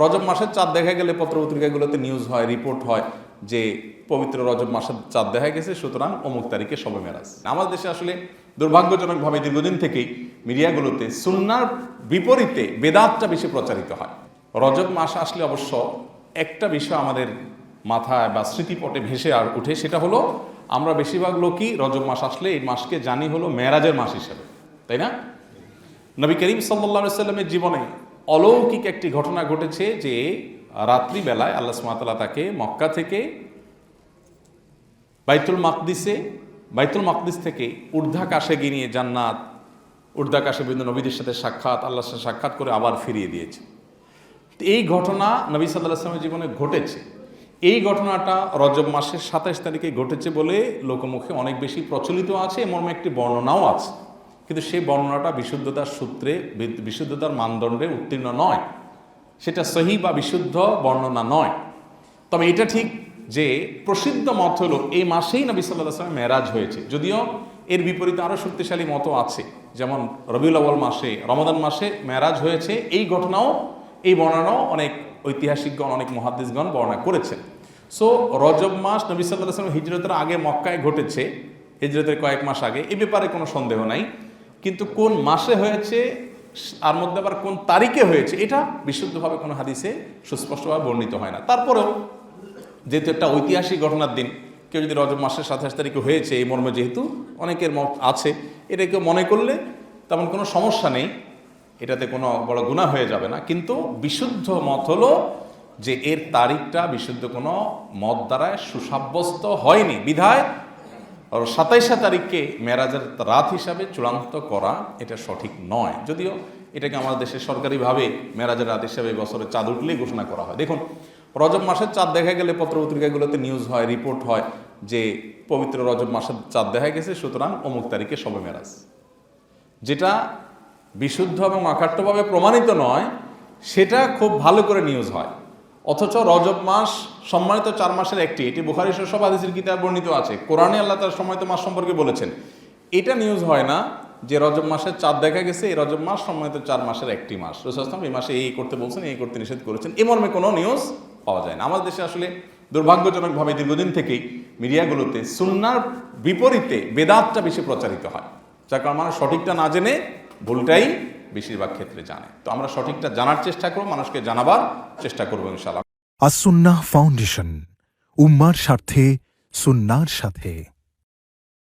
রজব মাসের চাঁদ দেখা গেলে পত্র পত্রিকাগুলোতে নিউজ হয় রিপোর্ট হয় যে পবিত্র রজব মাসের চাঁদ দেখা গেছে, সুতরাং অমুক তারিখে সবে মেরাজ। আমাদের দেশে আসলে দুর্ভাগ্যজনকভাবে দীর্ঘদিন থেকেই মিডিয়াগুলোতে সুন্নার বিপরীতে বেদাতটা বেশি প্রচারিত হয়। রজব মাস আসলে অবশ্য একটা বিষয় আমাদের মাথায় বা স্মৃতিপটে ভেসে আর উঠে, সেটা হলো আমরা বেশিরভাগ লোকই রজব মাস আসলে এই মাসকে জানি হলো মেরাজের মাস হিসেবে, তাই না? নবী করিম সাল্লা সাল্লামের জীবনে অলৌকিক একটি ঘটনা ঘটেছে যে রাত্রিবেলায় আল্লাহ সুমাতাল্লাহ তাকে মক্কা থেকে বাইতুল মাকদিসে, বাইতুল মাকদিস থেকে ঊর্ধ্বাকাশে গিয়ে জান্নাত, ঊর্ধ্বাকাশে বিভিন্ন নবীদের সাথে সাক্ষাৎ, আল্লাহর সাথে সাক্ষাৎ করে আবার ফিরিয়ে দিয়েছে। এই ঘটনা নবী সাল্লাহ আসলামের জীবনে ঘটেছে। এই ঘটনাটা রজব মাসের সাতাইশ তারিখে ঘটেছে বলে লোকমুখে অনেক বেশি প্রচলিত আছে মর্মে একটি বর্ণনাও আছে। কিন্তু সেই বর্ণনাটা বিশুদ্ধতার সূত্রে বিশুদ্ধতার মানদণ্ডে উত্তীর্ণ নয়। সেটা সহি বা বিশুদ্ধ বর্ণনা নয়। তবে এটা ঠিক যে প্রসিদ্ধ মত হলো, এই মাসেই নবী সাল্লাহ সাল্লাম মেরাজ হয়েছে। যদিও এর বিপরীতে আরও শক্তিশালী মত আছে। যেমন রবিউল আউ্বাল মাসে, রমাদান মাসে মেরাজ হয়েছে। এই ঘটনাও, এই বর্ণনাও অনেক ঐতিহাসিকগণ, অনেক মহাদ্দিসগণ বর্ণনা করেছেন। সো, রজব মাস নবী সাল্লাহ সাল্লাম হিজরতের আগে মক্কায় ঘটেছে। হিজরতের কয়েক মাস আগে, এ ব্যাপারে কোনো সন্দেহ নাই। কিন্তু কোন মাসে হয়েছে আর মধ্যে আবার কোন তারিখে হয়েছে, এটা বিশুদ্ধভাবে কোনো হাদিসে সুস্পষ্টভাবে বর্ণিত হয় না। তারপরেও যেহেতু একটা ঐতিহাসিক ঘটনার দিন, কেউ যদি রজব মাসের সাতাশ তারিখে হয়েছে, এই মর্মে যেহেতু অনেকের মত আছে, এটা কেউ মনে করলে তেমন কোনো সমস্যা নেই, এটাতে কোনো বড় গুণা হয়ে যাবে না। কিন্তু বিশুদ্ধ মত হলো যে এর তারিখটা বিশুদ্ধ কোনো মত দ্বারায় সুসাব্যস্ত হয়নি। বিধায় আর সাতাইশা তারিখকে মেরাজের রাত হিসাবে চূড়ান্ত করা এটা সঠিক নয়। যদিও এটাকে আমাদের দেশে সরকারিভাবে মেরাজের রাত হিসাবে বছরের চাঁদ উঠলেই ঘোষণা করা হয়। দেখুন, রজব মাসের চাঁদ দেখা গেলে পত্র পত্রিকাগুলোতে নিউজ হয় রিপোর্ট হয় যে পবিত্র রজব মাসের চাঁদ দেখা গেছে, সুতরাং অমুক তারিখে সবে মেরাজ। যেটা বিশুদ্ধ এবং অকাট্যভাবে প্রমাণিত নয়, সেটা খুব ভালো করে নিউজ হয়। অথচ রজব মাস সম্মানিত চার মাসের একটি। এটি বুখারি সব হাদিসের কিতাব বর্ণিত আছে। কোরআনে আল্লাহ তার সম্মানিত মাস সম্পর্কে বলেছেন। এটা নিউজ হয় না যে রজব মাসের চাঁদ দেখা গেছে, এই রজব মাস সম্মানিত চার মাসের একটি মাস। রসুলাম এই মাসে এই করতে বলছেন, এই করতে নিষেধ করেছেন। এ মর্মে কোনো নিউজ পাওয়া যায় না। আমাদের দেশে আসলে দুর্ভাগ্যজনকভাবে দীর্ঘদিন থেকেই মিডিয়াগুলোতে সুন্নার বিপরীতে বেদাতটা বেশি প্রচারিত হয়। যার কারণ মানুষ সঠিকটা না জেনে ভুলটাই বেশিরভাগ ক্ষেত্রে জানে। তো আমরা সঠিকটা জানার চেষ্টা করব, মানুষকে জানাবার চেষ্টা করব ইনশাআল্লাহ। আসুন্না ফাউন্ডেশন, উম্মার স্বার্থে, সুন্নার সাথে।